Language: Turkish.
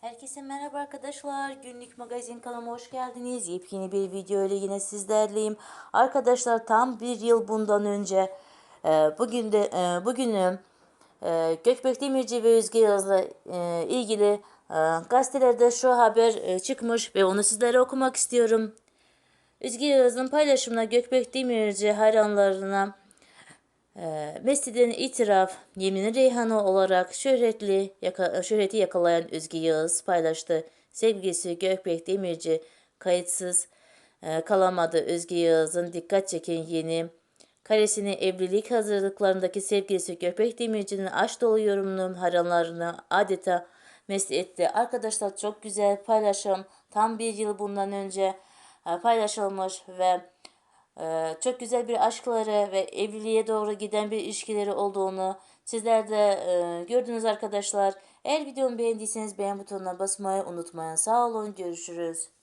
Herkese merhaba arkadaşlar. Günlük magazin kanalıma hoş geldiniz. Yepyeni bir video ile yine sizlerleyim. Arkadaşlar tam bir yıl bundan önce e, bugün de e, bugünü e, Gökbek Demirci ve Özge Yaz'la e, ilgili e, gazetelerde şu haber çıkmış ve onu sizlere okumak istiyorum. Özge Yaz'ın paylaşımına Gökbek Demirci hayranlarına e, Mescid'in itiraf, yemini reyhanı olarak şöhretli, yaka, şöhreti yakalayan Özge Yağız paylaştı. Sevgilisi Gökbek Demirci kayıtsız e, kalamadı. Özge Yağız'ın dikkat çeken yeni karesini evlilik hazırlıklarındaki sevgilisi Gökbek Demirci'nin aşk dolu yorumunu hayranlarını adeta mest etti. Arkadaşlar çok güzel paylaşım. Tam bir yıl bundan önce e, paylaşılmış ve ee, çok güzel bir aşkları ve evliliğe doğru giden bir ilişkileri olduğunu sizler de e, gördünüz arkadaşlar. Eğer videomu beğendiyseniz beğen butonuna basmayı unutmayın. Sağ olun, görüşürüz.